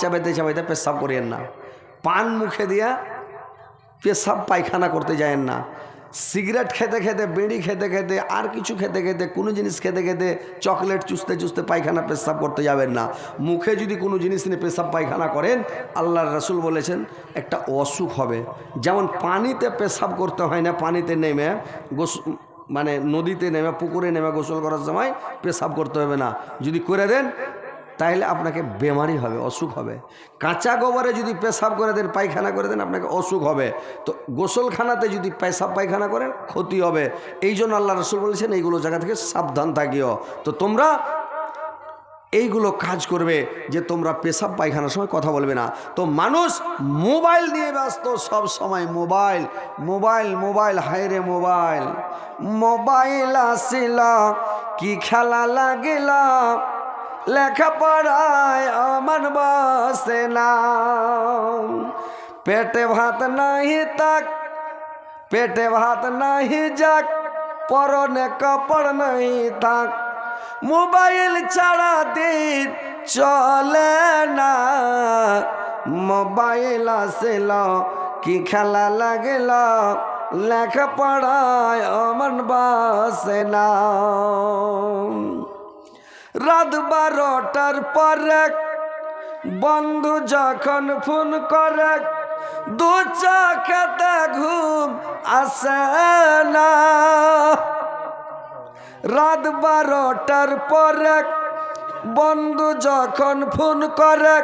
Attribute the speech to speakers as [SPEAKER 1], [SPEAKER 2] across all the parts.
[SPEAKER 1] চাবাইতে চাবাইতে পেশাব করিয়েন না। পান মুখে দিয়া পেশাব পায়খানা করতে যায়েন না। সিগারেট খেতে খেতে, বিড়ি খেতে খেতে, আর কিছু খেতে খেতে, কোনো জিনিস খেতে খেতে চকলেট চুষতে চুষতে পায়খানা পেশাব করতে যাবেন না। মুখে যদি কোনো জিনিস নিয়ে পেশাব পায়খানা করেন, আল্লাহর রসুল বলেছেন, একটা অসুখ হবে। যেমন পানিতে পেশাব করতে হয় না, পানিতে নেমে, গোস মানে নদীতে নেমে, পুকুরে নেমে গোসল করার সময় পেশাব করতে হবে না। যদি করে দেন তাহলে আপনাকে বেমারি হবে, অসুখ হবে। কাঁচা গোবরে যদি পেশাব করে দেন, পায়খানা করে দেন, আপনাকে অসুখ হবে। তো গোসলখানাতে যদি পেশাব, পায়খানা করেন, ক্ষতি হবে। এই জন্য আল্লাহ রসুল বলেছেন, এইগুলো জায়গা থেকে সাবধান থাকিও। তো তোমরা এইগুলো কাজ করবে যে তোমরা পেশাব, পায়খানার সময় কথা বলবে না। তো মানুষ মোবাইল নিয়ে ব্যস্ত সব সময়, মোবাইল মোবাইল মোবাইল হায়রে মোবাইল। মোবাইল আসিল, কি খেলা লাগিল? লেখাপড়ায় আমার বসে না। পেটে ভাত নাহি তাক পেটে ভাত নাহি যাক, পরনে কাপড় নাহি থাক। মোবাইল ছাড়া দিন চলে না। মোবাইল আসিল, কি খেলা লাগিল? লেখাপড়ায় আমার বাসে না। রাত বারোটার পরে বন্ধু যখন ফোন করে, দু চোখেতে ঘুম আসে না। রাত বারোটার পরে বন্ধু যখন ফোন করে,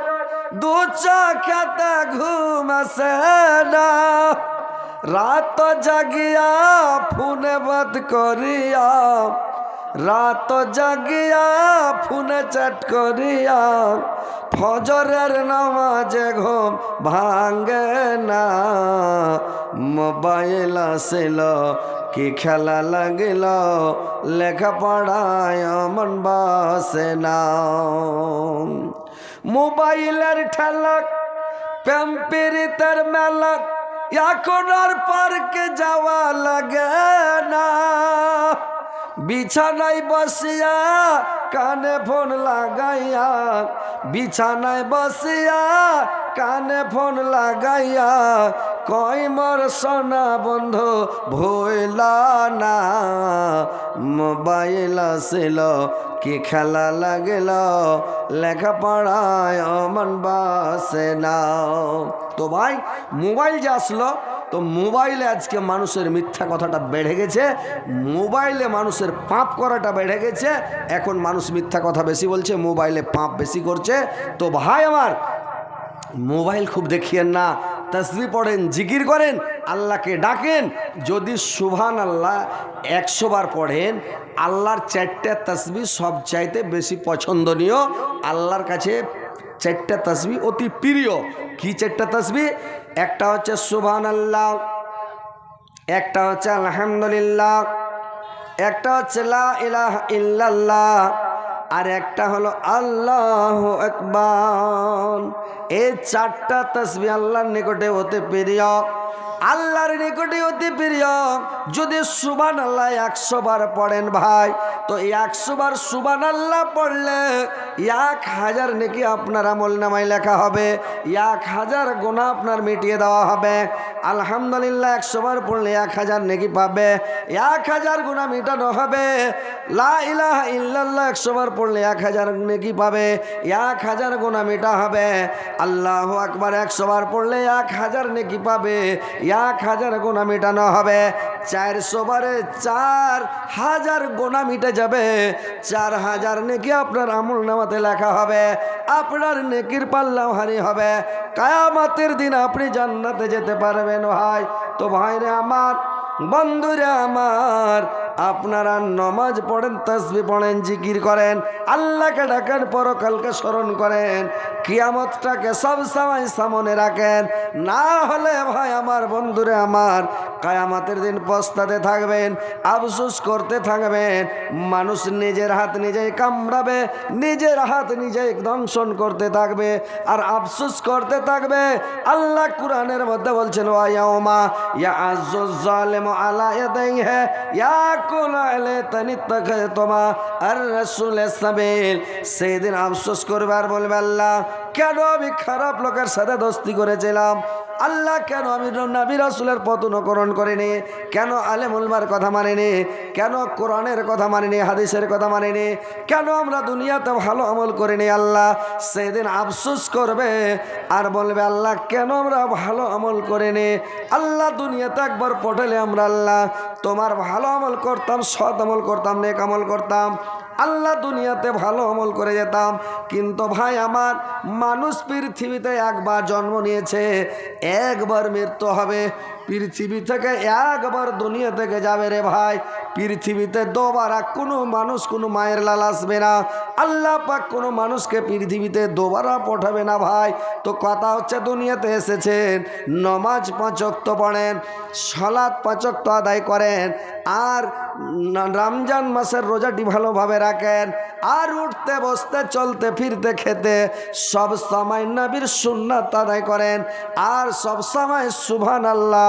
[SPEAKER 1] দু চোখেতে ঘুম আসে না। রাত জাগিয়া ফোনে বাদ করিয়া রাত জাগিয়া ফোনে চ্যাট করিয়া ফজরের নামাজে ঘুম ভাঙ্গে না। মোবাইল আসিল, কি খেলা লাগিল, লেখাপড়ায় মন বাসে না। মোবাইলের ঠেলক প্যাম্পিরিতের মেলক, এখন আর পার্কে যাওয়া লাগে না। বিছানায় বসিয়া কানে ফোন লাগাইয়া, বিছানায় বসিয়া কানে ফোন লাগাইয়া কই মোর সোনা বন্ধু ভইলা না, মোবাইল আসিল, কি খেলা লাগিল, লেখাপড়ায় অমন বাসে না। তো ভাই, মোবাইল যে আসলো তো মোবাইলে আজকে মানুষের মিথ্যা কথাটা বেড়ে গেছে, মোবাইলে মানুষের পাপ করাটা বেড়ে গেছে, এখন মানুষ মিথ্যা কথা বেশি বলছে, মোবাইলে পাপ বেশি করছে। তো ভাই আমার, মোবাইল খুব দেখিয়েন না, তসবি পড়েন, জিকির করেন, আল্লাহকে ডাকেন, যদি সুভান আল্লাহ একশো বার পড়েন, আল্লাহর চারটে তসবি সব চাইতে বেশি পছন্দনীয়, আল্লাহর কাছে চারটা তসবি অতি প্রিয়। কি চারটা তসবি? একটা হচ্ছে সুভান আল্লাহ একটা হচ্ছে আলহামদুলিল্লাহ, একটা হচ্ছে লাহ ইল্লাল্লাহ, আর একটা হলো আল্লাহ আকবার। এই চারটা তসবি আল্লাহর নিকটে হতে প্রিয়, আল্লাহর নিকটে অতি প্রিয়। যদি সুবান আল্লাহ একশো বার পড়েন ভাই, তো একশো বার সুবান আল্লাহ পড়লে এক হাজার নাকি আপনার আমল নামায় লেখা হবে, এক হাজার গোনা আপনার মিটিয়ে দেওয়া হবে। আলহামদুলিল্লাহ একশো বার পড়লে এক হাজার নাকি পাবে, এক হাজার গুণা মিটানো হবে। লা ইল্লাল্লাহ একশো বার পড়লে এক হাজার নাকি পাবে, এক হাজার গুণা মিটা হবে। আল্লাহ আকবার একশো বার পড়লে এক হাজার নেকি পাবে, এক হাজার গোনা মেটানো হবে। চারশো বারে চার হাজার গোনা মিটে যাবে। চার হাজার নেকি আপনার আমল নামাতে লেখা হবে। আপনার নেকির পাল্লা ভারী হবে। কায়ামাতের দিন আপনি জান্নাতে যেতে পারবেন ভাই। তো ভাইরে আমার, বন্ধুরে আমার আপনারা নমাজ পড়েন, তসবি পড়েন, জিকির করেন, আল্লাহকে ডাকেন, পরকালকে স্মরণ করেন, কিয়ামতটাকে সব সময় সামনে রাখেন। না হলে ভাই আমার বন্ধুরে আমার কায়ামাতের দিন পস্তাতে থাকবেন, আফসুস করতে থাকবেন। মানুষ নিজের হাত নিজেই কামড়াবে, নিজের হাত নিজেই দংশন করতে থাকবে আর আফসুস করতে থাকবে। আল্লাহ কোরআনের মধ্যে বলছেন ওয়াইয়াউমা ইয়া আজ্জুজ জালিম আলা ইয়াদাইহি ইয়াকুল তাকাতুমা আর রসুল সেদিন আফসোস করবে আর বলবে আল্লাহ কেন আমি খারাপ লোকের সাথে দোস্তি করেছিলাম? আল্লাহ কেন আমি নবী রাসুলের পথ অনুকরণ করিনি? কেন আলেমুলমার কথা মানিনি? কেন কোরআনের কথা মানিনি? হাদিসের কথা মানিনি? কেন আমরা দুনিয়াতে ভালো আমল করিনি আল্লাহ? সেদিন আফসুস করবে আর বলবে, আল্লাহ, কেন আমরা ভালো আমল করিনি? আল্লাহ দুনিয়াতে একবার পটেলে আমরা আল্লাহ। তোমার ভালো আমল করতাম, সৎ আমল করতাম, নেক আমল করতাম। আল্লাহ দুনিয়াতে ভালো অমল করে যেতাম। কিন্তু ভাই, আমার মানুষ পৃথিবীতে একবার জন্ম নিয়েছে, একবার মৃত্যু হবে। পৃথিবী থেকে একবার দুনিয়া থেকে যাবে রে ভাই। পৃথিবীতে দোবারা কোনো মানুষ, কোনো মায়ের লাল আসবে না। আল্লাহ পাক কোনো মানুষকে পৃথিবীতে দোবারা পাঠাবে না ভাই। তো কথা হচ্ছে দুনিয়াতে এসেছেন, নমাজ পাঁচক্ত পড়েন সলাৎ পাঁচক্ত আদায় করেন, আর রমজান মাসের রোজাটি ভালোভাবে রাখেন, আর উঠতে, বসতে, চলতে, ফিরতে, খেতে, সব সময় নবীর সুন্নাত আদায় করেন, আর সব সময় সুবহান আল্লাহ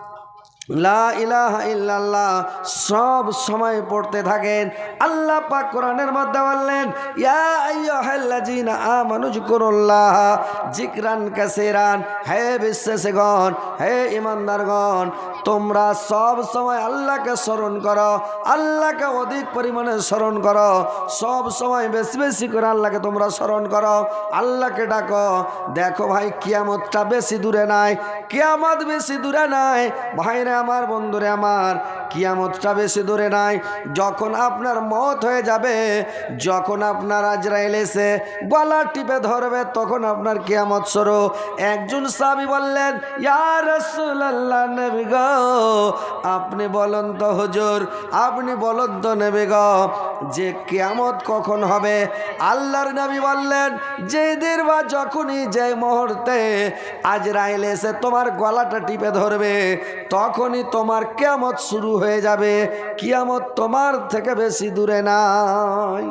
[SPEAKER 1] লা ইলাহা ইল্লাল্লাহ, সব সময় পড়তে থাকেন। আল্লাহ পাক কোরআনের মধ্যে বললেন, ইয়া আইয়ুহাল্লাযীনা আমানু যিকুরুল্লাহ, যিকরান কাসীরান, হে বিশ্বাসীগণ, হে ঈমানদারগণ, তোমরা সব সময় আল্লাহকে স্মরণ করো, আল্লাহকে অধিক পরিমাণে স্মরণ করো, সব সময় বেশি বেশি করে আল্লাহকে তোমরা স্মরণ করো, আল্লাহকে ডাকো। দেখো ভাই, কিয়ামতটা বেশি দূরে নাই, কিয়ামত বেশি দূরে নাই। ভাইরে আমার বন্ধুরে আমার কিয়ামতটা বেশি দূরে নাই। যখন আপনার মত হয়ে যাবে, যখন আপনার আজরাইল এসে গলা টিপে ধরবে, তখন আপনার কিয়ামত সরো একজন সাবি বললেন নবী আপনি বলুন তো হুজুর, আপনি বলুন তো নেবে গো, যে কিয়ামত কখন হবে? আল্লাহর নবী বললেন, যেদিন বা যখনই যে মুহূর্তে আজরাইল এসে তোমার গলাটা টিপে ধরবে, তখনই তোমার কিয়ামত শুরু হয়ে যাবে। কিয়ামত তোমার থেকে বেশি দূরে নাই।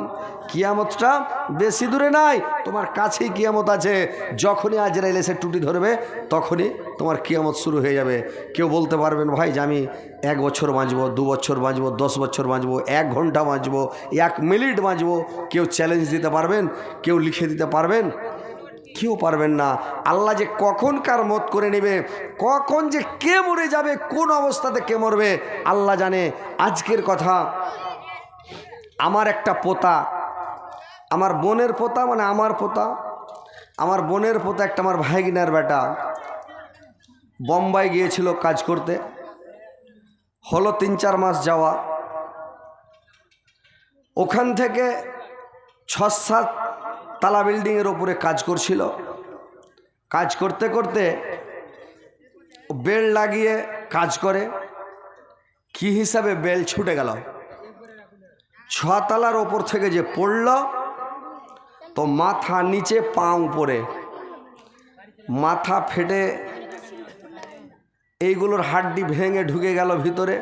[SPEAKER 1] কিয়ামতটা বেশি দূরে নাই, তোমার কাছেই কিয়ামত আছে। যখনই আজরাইল এসে টুটি ধরবে, তখনই তোমার কিয়ামত শুরু হয়ে যাবে। কেউ বলতে পারবেন, ভাই, যে আমি এক বছর বাঁচবো, দু বছর বাঁচবো, দশ বছর বাঁচবো, এক ঘণ্টা বাঁচবো, এক মিনিট বাঁচবো। কেউ চ্যালেঞ্জ দিতে পারবেন, কেউ লিখে দিতে পারবেন। কেউ পারবেন না। আল্লাহ যে কখন কার মত করে নেবে, কখন যে কে মরে যাবে, কোন অবস্থাতে কে মরবে, আল্লাহ জানে। আজকের কথা, আমার একটা পোতা, আমার বোনের পোতা মানে আমার পোতা, আমার বোনের পোতা একটা আমার ভাইগিনার বেটা। বোম্বাই গিয়েছিল কাজ করতে, হলো তিন চার মাস যাওয়া। ওখান থেকে ছ সাত তালা বিল্ডিংয়ের ওপরে কাজ করছিল। কাজ করতে করতে বেল লাগিয়ে কাজ করে। কি হিসাবে বেল ছুটে গেল? ছতলার ওপর থেকে যে পড়ল, তো মাথা নিচে পা উপরে মাথা ফেটে এইগুলোর হাড্ডি ভেঙে ঢুকে গেল ভিতরে।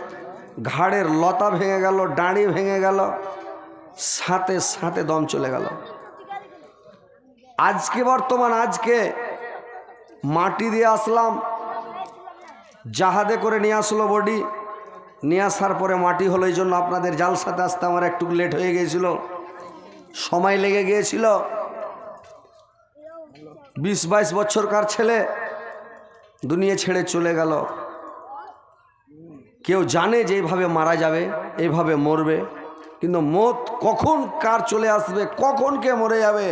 [SPEAKER 1] ঘাড়ের লতা ভেঙে গেল, ডাঁড়ি ভেঙে গেল। সাথে সাথে দম চলে গেল। আজকে বর্তমান আজকে মাটি দিয়ে আসলাম, জাহাজে করে নিয়ে আসলো বডি। নিয়ে আসার পরে মাটি হলো এই জন্য আপনাদের জালসাতে আসতে আমার একটু লেট হয়ে গিয়েছিল, সময় লেগে গিয়েছিল। বিশ বাইশ বছরকার ছেলে দুনিয়া ছেড়ে চলে গেল। কেউ জানে যে এইভাবে মারা যাবে, এইভাবে মরবে, কিন্তু মত কখন কার চলে আসবে, কখন কে মরে যাবে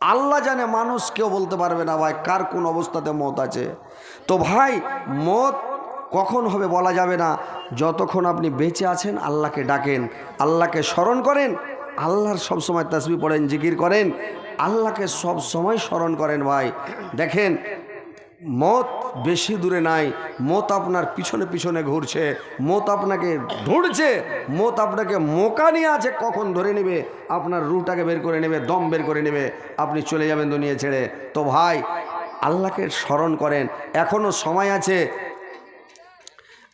[SPEAKER 1] আল্লাহ জানে মানুষ কেউ বলতে পারবে না, ভাই, কার কোন অবস্থাতে মত আছে। তো ভাই, মত কখন হবে বলা যাবে না। যতক্ষণ আপনি বেঁচে আছেন, আল্লাহকে ডাকেন, আল্লাহকে স্মরণ করেন, আল্লাহর সব সময় তসবি পড়েন, জিকির করেন, আল্লাহকে সব সময় স্মরণ করেন, ভাই। দেখেন মত বেশি দূরে নাই, মত আপনার পিছনে পিছনে ঘুরছে, মত আপনাকে ঢুঁড়ছে, মত আপনাকে মোকা নিয়ে আছে, কখন ধরে নেবে, আপনার রুটাকে বের করে নেবে, দম বের করে নেবে, আপনি চলে যাবেন দুনিয়া ছেড়ে। তো ভাই, আল্লাহকে স্মরণ করেন, এখনও সময় আছে।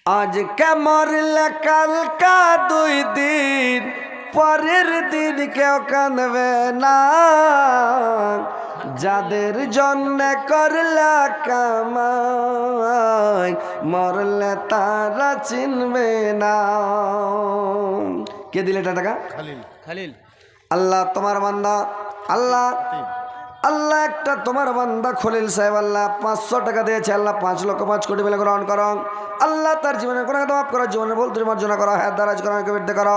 [SPEAKER 1] আজ মরলে কালকা দুই দিন, পরের দিন কেউ কানবে না। যাদের জন্য করলা কামাই মরলে তারা চিনবে না। কে দিলে এটা টাকা?
[SPEAKER 2] খালিল। খালিল।
[SPEAKER 1] আল্লাহ তোমার বান্দা আল্লাহ আল্লাহ একটা তোমার বান্দা খলিল সাহেব আল্লাহ পাঁচশো টাকা দিয়েছে আল্লাহ পাঁচ লক্ষ পাঁচ কোটি মিলে গ্রহণ করো। আল্লাহ তার জীবনে কোনো কথা মাফ করো জীবনের ভুল তুমি মার্জনা করো হ্যাঁ দারাজ করো বৃদ্ধি করো।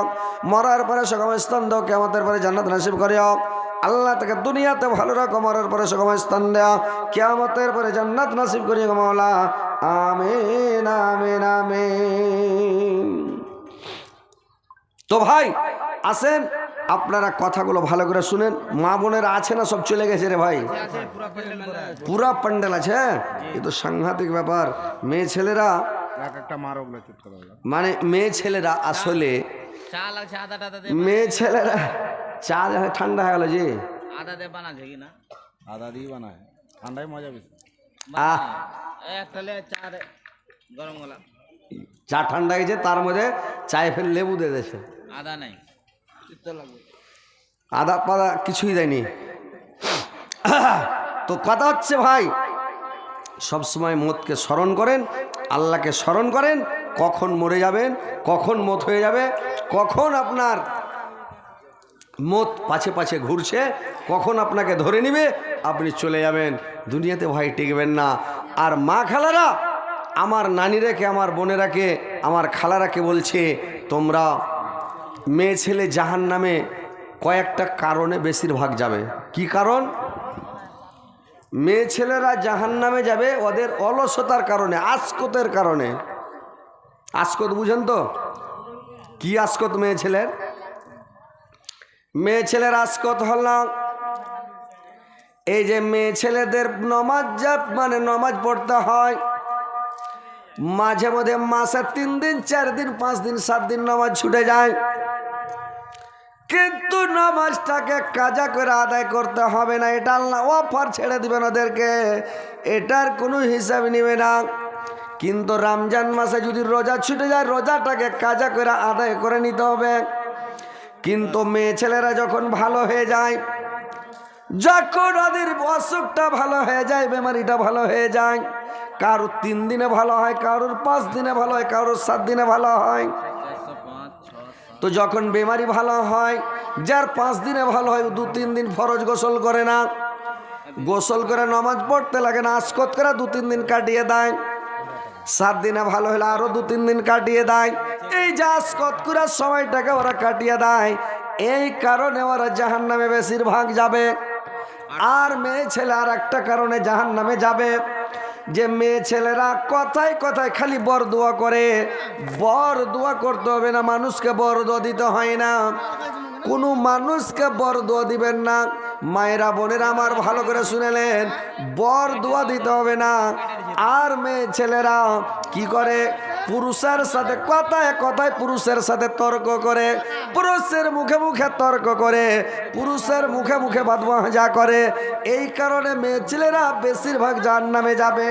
[SPEAKER 1] মরার পরে সগম স্থান দাও কেমতের পরে জান্নাত নাসিব করিও। আল্লাহ তাকে দুনিয়াতে ভালো রাখো মরার পরে সগম স্থান দেওয়া কেয়ামতের পরে জান্নাত নাসিব করিও মাওলা। আমিন আমিন আমিন। তো ভাই আসেন আপনারা কথাগুলো ভালো করে শুনেন। মা বোনেরা আছে না সব চলে গেছে রে ভাই? পুরা প্যান্ডেল আছে এ তো সাংঘাতিক ব্যাপার। মেয়ে ছেলেরা
[SPEAKER 2] করে।
[SPEAKER 1] মানে মেয়ে ছেলেরা আসলে মেয়ে ছেলেরা চা ঠান্ডা হয়ে গেল যে।
[SPEAKER 3] আদা দে বানাচ্ছে কি না?
[SPEAKER 2] আদা দিয়ে বানায়। ঠান্ডায় মজা বেশি।
[SPEAKER 1] আহ।
[SPEAKER 3] একটা চা গরম গলা।
[SPEAKER 1] চা ঠান্ডা গেছে তার মধ্যে চায়ে ফের লেবু দিয়ে দিয়েছে।
[SPEAKER 3] আদা নাই।
[SPEAKER 1] আদা পাদা কিছুই দেয়নি। তো কথা হচ্ছে ভাই সবসময় মতকে স্মরণ করেন আল্লাহকে স্মরণ করেন কখন মরে যাবেন কখন মত হয়ে যাবে কখন আপনার মত পাছে পাছে ঘুরছে, কখন আপনাকে ধরে নিবে? আপনি চলে যাবেন। দুনিয়াতে ভাই টিকবেন না। আর মা খালারা, আমার নানিরাকে, আমার বোনেরাকে, আমার খালারাকে বলছে, তোমরা মেয়ে ছেলে জাহান নামে কয়েকটা কারণে বেশিরভাগ যাবে। কি কারণ? মেয়ে ছেলেরা জাহান নামে যাবে ওদের অলসতার কারণে, আসকতের কারণে। আসকত বুঝেন তো? কি আসকত মেয়ে ছেলের? মেয়ে ছেলের আসকত হল এই যে মেয়ে ছেলেদের নমাজ যা মানে নমাজ পড়তে হয়। মাঝে মধ্যে মাসে তিন দিন, চার দিন, পাঁচ দিন, সাত দিন নামাজ ছুটে যায়। কিন্তু নামাজটাকে কাজা করে আদায় করতে হবে না, এটা অফার ছেড়ে দিবেন ওদেরকে। এটার কোনো হিসাব নেবে না। কিন্তু রমজান মাসে যদি রোজা ছুটে যায়, রোজাটাকে কাজা করে আদায় করে নিতে হবে। কিন্তু মেয়ে ছেলেরা যখন ভালো হয়ে যায়, যখন ওদের অসুখটা ভালো হয়ে যায়, বেমারিটা ভালো হয়ে যায়, কারোর তিন দিনে ভালো হয়, কারোর পাঁচ দিনে ভালো হয়, কারোর সাত দিনে ভালো হয়, তো যখন বেমারি ভালো হয়, যার পাঁচ দিনে ভালো হয় দু তিন দিন ফরজ গোসল করে না, গোসল করে নমাজ পড়তে লাগে না, আসকত করে দু তিন দিন কাটিয়ে দেয় সাত দিনে ভালো হলে আরও দু, তিন দিন কাটিয়ে দেয়। এই যে আসকত করার সময়টাকে ওরা কাটিয়ে দেয়। এই কারণে ওরা জাহান নামে বেশিরভাগ যাবে। আর মেয়ে ছেলে আর একটা কারণে জাহান নামে যাবে। যে মেয়ে ছেলেরা কথায় কথায় খালি বর দোয়া করে। বর দোয়া করতে হবে না, মানুষকে বর দোয়া দিতে হয় না। কোনো মানুষকে বর দোয়া দিবেন না। মায়েরা বোনেরা আমার ভালো করে শুনেলেন বর দোয়া দিতে হবে না। আর মেয়ে ছেলেরা কি করে? পুরুষের সাথে কথায় কথায় পুরুষের সাথে তর্ক করে পুরুষের মুখে মুখে তর্ক করে পুরুষের মুখে মুখে বাদবা যা করে। এই কারণে মেয়ে ছেলেরা বেশিরভাগ জাহান নামে যাবে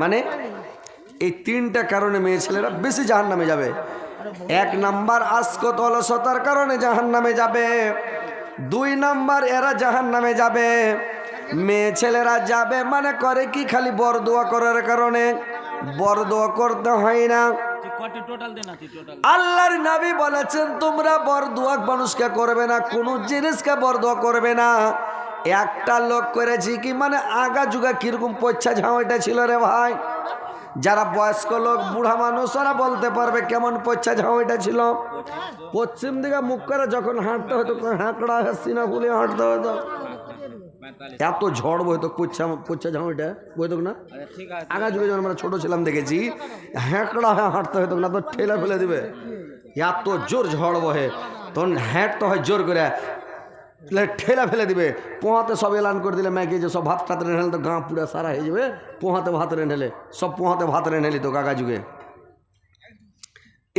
[SPEAKER 1] মানে? এই তিনটা কারণে মেয়ে ছেলেরা বেশি জাহান নামে যাবে। এক নাম্বার আসকত অলসতার কারণে জাহান নামে যাবে। দুই নাম্বার এরা জাহান নামে যাবে। মেয়ে ছেলেরা যাবে মানে করে কি? খালি বরদোয়া করার কারণে। বর দোয়া করতে হয় না। আল্লাহর নবী বলেছেন, তোমরা বর দোয়া মানুষকে করবে না, কোনো জিনিসকে বর দোয়া করবে না। একটা লোক করেছি কি? মানে আগা যুগা কীরকম পচ্ছা ঝাঁওয়াটা ছিল রে ভাই। যারা বয়স্ক লোক, বুড়া মানুষ, ওরা বলতে পারবে কেমন পচ্ছা ঝাঁওয়াটা ছিল। পশ্চিম দিকে মুখ করে যখন হাঁটতে হতো হাঁকড়া হাসিনা বলে হাঁটতে হতো। এত ঝড় বইতো, পচ্ছা পচ্ছা ঝাঁওয়াটা বইতো না? আগা যুগে যখন আমরা ছোট ছিলাম, দেখেছি হ্যাঁকড়া হয়ে হাঁটতে হতো না, তো ঠেলা ফেলে দিবে। এত জোর ঝড় বহে, তখন হ্যাঁটতে হয় জোর করে। ঠেলা ফেলে দিবে। পোহাতে সব এলান করে দিলে ম্যাকে যে সব ভাত টাত রেনে তো গাঁ পুরা সারা হয়ে যাবে। পোহাতে ভাত রেনেলে সব পোহাতে ভাত রেনেলি তো কাকা যুগে।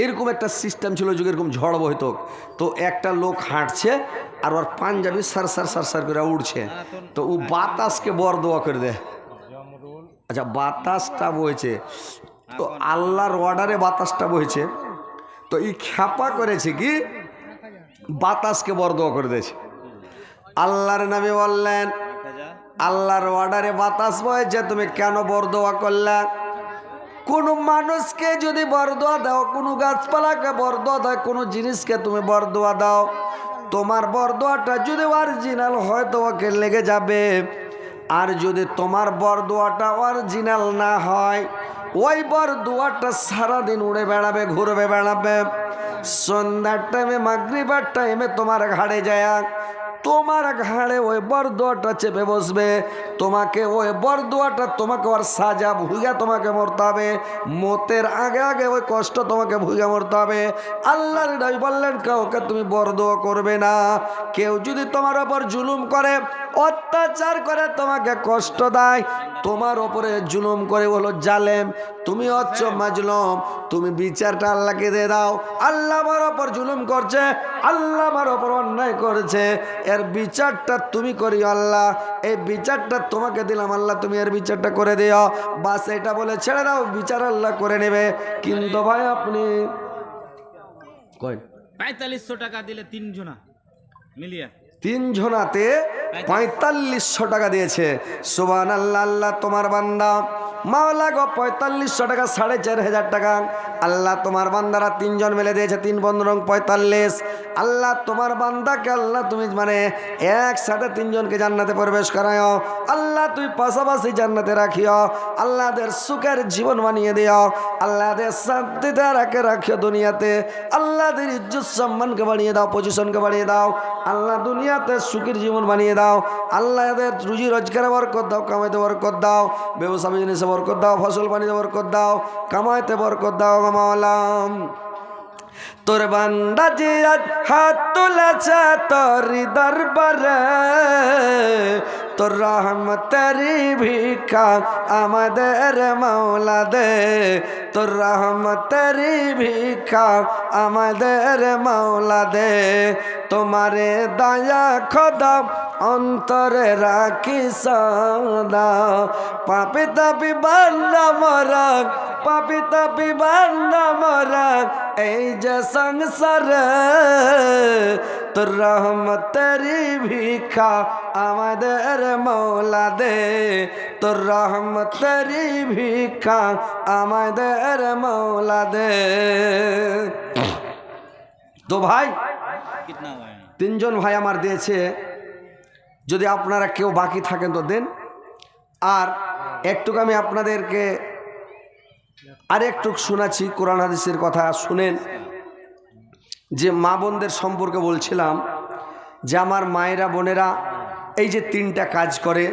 [SPEAKER 1] এরকম একটা সিস্টেম ছিল যুগে, এরকম ঝড় বহিত। তো একটা লোক হাঁটছে, আর ওর পাঞ্জাবি সার সার সার সার করে উঠছে তো ও বাতাসকে বর দোয়া করে দেয়। আচ্ছা বাতাসটা বইছে। তো আল্লাহর অর্ডারে বাতাসটা বইছে। তো এই খ্যাপা করেছে কি? বাতাসকে বরদোয়া করে দিয়েছে। আল্লাহর নামে বললেন আল্লাহর অর্ডারে বাতাস বয়েছে তুমি কেন বরদোয়া করলে? কোনো মানুষকে যদি বরদোয়া দাও কোনো গাছপালাকে বরদোয়া দাও কোনো জিনিসকে তুমি বরদোয়া দাও তোমার বরদোয়াটা যদি অরিজিনাল হয় তো ওকে লেগে যাবে। আর যদি তোমার বরদোয়াটা অরিজিনাল না হয় ওই বরদোয়াটা সারাদিন উড়ে বেড়াবে ঘুরবে বেড়াবে। সন্ধ্যার টাইমে মাগরিবার টাইমে তোমার ঘাড়ে যায়। তোমার ঘাড়ে ওই বরদোয়াটা চেপে বসবে। তোমাকে ওই বরদোয়াটা তোমাকে ওর সাজা ভুগা তোমাকে মরতে হবে। মতের আগে আগে ওই কষ্ট তোমাকে ভুগা মরতে হবে। আল্লাহর নবী বললেন, কাউকে তুমি বরদোয়া করবে না। কেউ যদি তোমার ওপর জুলুম করে অত্যাচার করে তোমাকে কষ্ট দেয়। তোমার ওপরে জুলুম করে বলো জালেম তুমি হচ্ছ মাজলুম তুমি বিচারটা আল্লাহকে দিয়ে দাও। আল্লাহ আমার ওপর জুলুম করছে আল্লাহ আমার ওপর অন্যায় করেছে। এর বিচারটা তুমি করি আল্লাহ এই বিচারটা তোমাকে দিলাম আল্লাহ তুমি এর বিচারটা করে দিও। বাস এটা বলে ছেড়ে দাও বিচার আল্লাহ করে নেবে। কিন্তু ভাই আপনি কয়?
[SPEAKER 3] পঁয়তাল্লিশশো টাকা দিলে তিনজনা মিলিয়ে।
[SPEAKER 1] তিন ঝোনাতে পঁয়তাল্লিশশো টাকা দিয়েছে। সুবান আল্লাহ আল্লাহ তোমার বান্দা। মাওলা গো, পঁয়তাল্লিশশো টাকা, সাড়ে চার হাজার টাকা। আল্লাহ তোমার বান্দারা তিনজন মেলে দিয়েছে, তিন বন্ধু রং পঁয়তাল্লিশ। আল্লাহ তোমার বান্দাকে, আল্লাহ তুমি মানে একসাথে তিনজনকে জান্নাতে প্রবেশ করাও আল্লাহ তুই পাশাপাশি জান্নাতে রাখিও। আল্লাহদের সুখের জীবন বানিয়ে দিও। আল্লাহদের শান্তিতে রাখে রাখিও দুনিয়াতে। আল্লাহদের ইজ্জত সম্মানকে বাড়িয়ে দাও পজিশনকে বাড়িয়ে দাও। আল্লাহ দুনিয়াতে সুখের জীবন বানিয়ে দাও। আল্লাহদের রুজি রোজগারে বরকত দাও, কামাইতে বরকত দাও। ব্যবসা বিজনেসে বরকত দাও, ফসল বাণিজ্যে বরকত দাও, কামাইতে বরকত দাও মাওলাম তোর বান্দা যে আজ হাত তুলেছে তোর দরবারে। তোর রহমতের ভিক্ষা আমাদের মাওলা দে তোর রহমতেরি ভিক্ষা আমাদের মাওলা দে। তোমারে দয়া খোদা অন্তরে রাখি সদা। পাপি তাপি বান্না মরা, পাপি তাপি বান্না মরা, এই যে সংসার তোর রহমতের ভিক্ষা আমাদের মৌলা দে তোর রহমতের ভিক্ষা আমাদের মৌলা দে তো ভাই, তিনজন ভাই আমার দিয়েছে। যদি আপনারা কেউ বাকি থাকেন তো দেন। আর একটুকু আমি আপনাদেরকে আরেকটুক শোনাচ্ছি, কোরআন হাদিসের কথা শুনেন। যে মা বোনদের সম্পর্কে বলছিলাম যে আমার মায়েরা, বোনেরা এই যে তিনটা কাজ করে,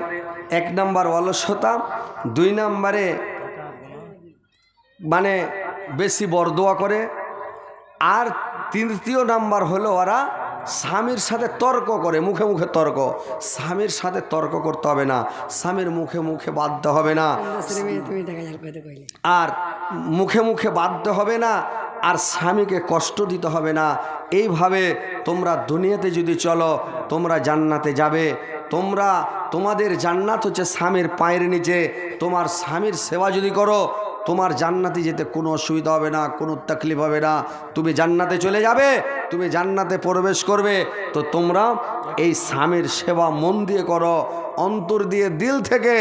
[SPEAKER 1] এক নাম্বার অলস্যতা দুই নাম্বারে মানে বেশি বরদোয়া করে, আর তৃতীয় নাম্বার হলো ওরা স্বামীর সাথে তর্ক করে মুখে মুখে তর্ক। স্বামীর সাথে তর্ক করতে হবে না। স্বামীর মুখে মুখে বাধ্য হবে না। আর মুখে মুখে বাধ্য হবে না আর স্বামীকে কষ্ট দিতে হবে না। এইভাবে তোমরা দুনিয়াতে যদি চলো তোমরা জান্নাতে যাবে। তোমরা তোমাদের জান্নাত হচ্ছে স্বামীর পায়ের নিচে। তোমার স্বামীর সেবা যদি করো তোমার জান্নাতে যেতে কোনো অসুবিধা হবে না কোনো তাকলিফ হবে না। তুমি জান্নাতে চলে যাবে তুমি জান্নাতে প্রবেশ করবে, তো তোমরা এই স্বামীর সেবা মন দিয়ে করো, অন্তর দিয়ে দিল থেকে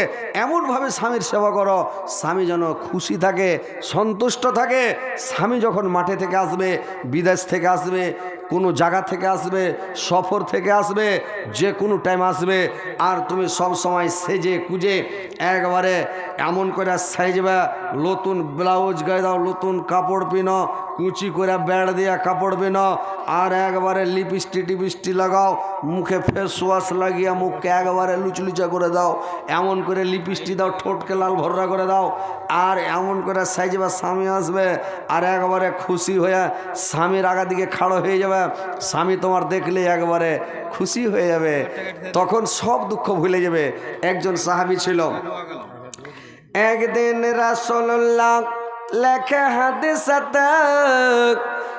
[SPEAKER 1] এমনভাবে স্বামীর সেবা করো, স্বামী যেন খুশি থাকে, সন্তুষ্ট থাকে। স্বামী যখন মাঠে থেকে আসবে, বিদেশ থেকে আসবে, কোনো জায়গা থেকে আসবে, সফর থেকে আসবে, যে কোনো টাইম আসবে, আর তুমি সব সময় সেজে কুজে একবারে এমন করে সাইজবা নতুন ব্লাউজ গায়ে দাও, নতুন কাপড় পিনো, কুচি করে বেড় দিয়া কাপড় পিনো আর একবারে লিপস্টিক টিপিস্টি লাগাও, মুখে ফেস ওয়াশ লাগিয়ে মুখকে একবারে লুচলুচা করে দাও, এমন করে লিপস্টিক দাও, ঠোঁটকে লাল ভররা করে দাও, আর এমন করে সাইজবা স্বামী আসবে, আর একবারে খুশি হয়ে স্বামীর আগা দিকে খাড়ো হয়ে যাবে, স্বামী তোমার দেখলে একবারে খুশি হয়ে যাবে। তখন সব দুঃখ ভুলে যাবে। একজন সাহাবি ছিল। একদিন রাসোল্লাহ লেখে হাদিসাতে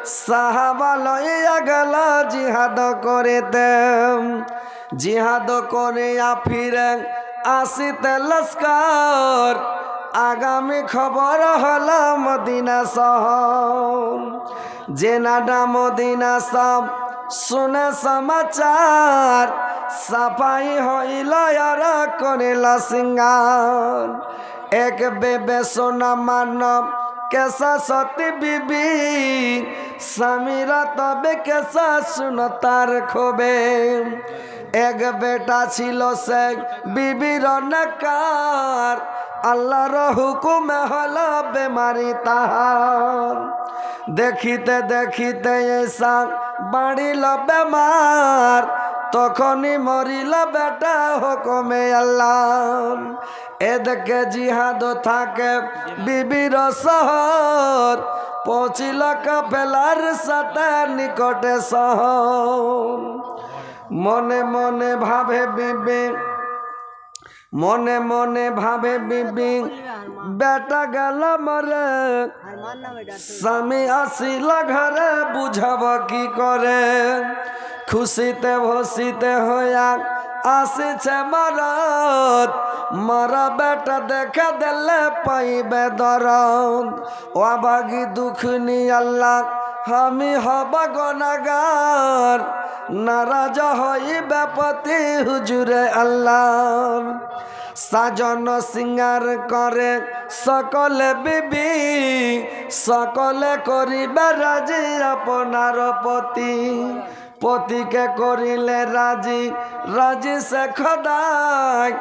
[SPEAKER 1] সাহাবা লইয়া গেল জিহাদ করিতে জিহাদ করিয়া ফিরে আসিতে লস্কর। আগামী খবর হল মদিনা শহর। জেনাডা মদিনা সব শুনে সমাচার। সাফাই হইল আর করিল সিঙ্গার। এক বেবে সোনা মানব কেসা সতী বিবি, স্বামীরা তবে কেসা শুন তার খোবে এক বেটা ছিল সে বিবির নকার আল্লাহর হুকুমে হলো বেমারি তাহার। দেখিতে দেখিতে এসা বাড়িল বেমার তখনই মরিল বেটা হুকুমে আল্লাহ। এদিকে জিহাদ থাকে বিবির শহর, পৌঁছিল কাফেলার সাথে নিকটে শহর। মনে মনে ভাবে বিবি, মনে মনে ভাবে বিবি, বেটা গেল মরে। স্বামী আসিল ঘরে, বুঝাব কি করে? খুশিতে ভসিতে হইয়া আসিছে মরদ মরা বেটা দেখা দিলে পাইবে দরদ। ও বাগি দুঃখ নি আল্লাহ, আমি হব গনাগার। নারাজ হইবে পতি হুজুরে আল্লাহ সাজন সিঙ্গার করে সকলে বিবি, সকলে করিবে রাজি আপনার পতি। পতিকে করিলে রাজি রাজি সে খদাই।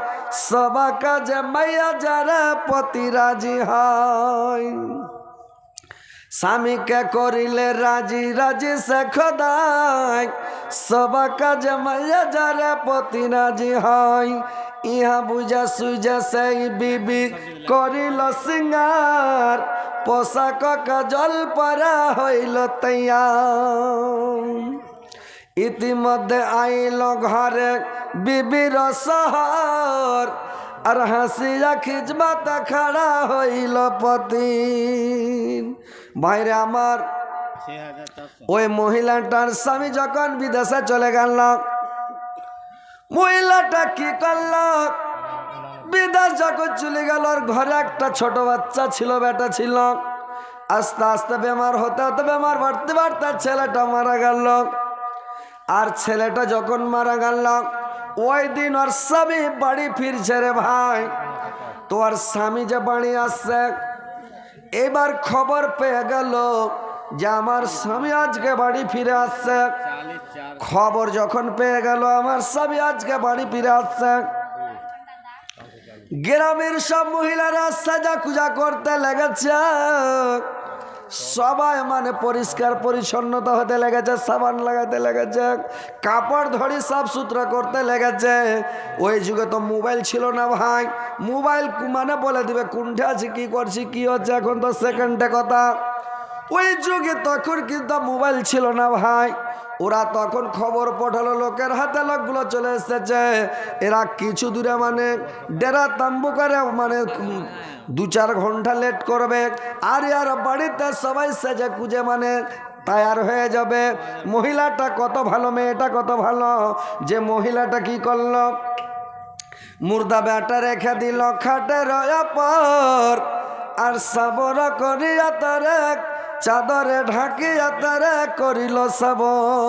[SPEAKER 1] সবা কাজে মাইয়া যারা পতি রাজি হয়। স্বামীকে করিলে রাজি রাজি সে খোদাই। সব কাজ মাইয়া যারে পতি রাজি হয়। ইহা বুঝা সুজা সেই বিবি করিল সিঙ্গার। পোশাক জল পরা হইল তৈয়ার। ইতিমধ্যে আইল ঘরে বিবির শহর আর হাসিয়া খিজবাতা খাড়া হইল পতি ভাইরে আমার, ওই মহিলাটার স্বামী যখন বিদেশে চলে গেল, মহিলাটা কি করল? বিদেশ যখন চলে গেল ঘরে একটা ছোট বাচ্চা ছিল, বেটা ছিল। আস্তে আস্তে বেমার হতে হতে বেমার বাড়তে বাড়তে ছেলেটা মারা গেল। আর ছেলেটা যখন মারা গেল, ওই দিন ওর স্বামী বাড়ি ফিরছে রে ভাই। তো ওর স্বামী যে বাড়ি আসছে, এবার খবর পেয়ে গেল যে আমার স্বামী আজকে বাড়ি ফিরে আসছে। খবর যখন পেয়ে গেল, আমার স্বামী আজকে বাড়ি ফিরে আসছে। গ্রামের সব মহিলারা সাজা কুজা করতে লেগেছে। সবাই মানে পরিষ্কার পরিচ্ছন্নতা হতে লেগেছে, সাবান লাগাতে লেগেছে, কাপড় ধরি সাফ সুতরা করতে লেগেছে। ওই যুগে তো মোবাইল ছিল না ভাই। মোবাইল মানে বলে দিবে কোনটা আছে, কি করছি, কি হচ্ছে, এখন তো সেকেন্ডে কথা। ওই যুগে তখন কিন্তু মোবাইল ছিল না ভাই। ওরা তখন খবর পাঠালো, লোকের হাতে লোকগুলো চলে এসেছে। এরা কিছু দূরে মানে ডেরা তাম্বু করে মানে দু চার ঘণ্টা লেট করবে। আর আর বাড়িতে সবাই সেজে কুজে মানে তৈয়ার হয়ে যাবে। মহিলাটা কত ভালো, মেয়েটা কত ভালো, যে মহিলাটা কি করল? মুর্দা বেটা রেখে দিল খাটের পর আর সাবর করিয়া তারে চাদরে ঢাকিয়া তারে করিল সাবর।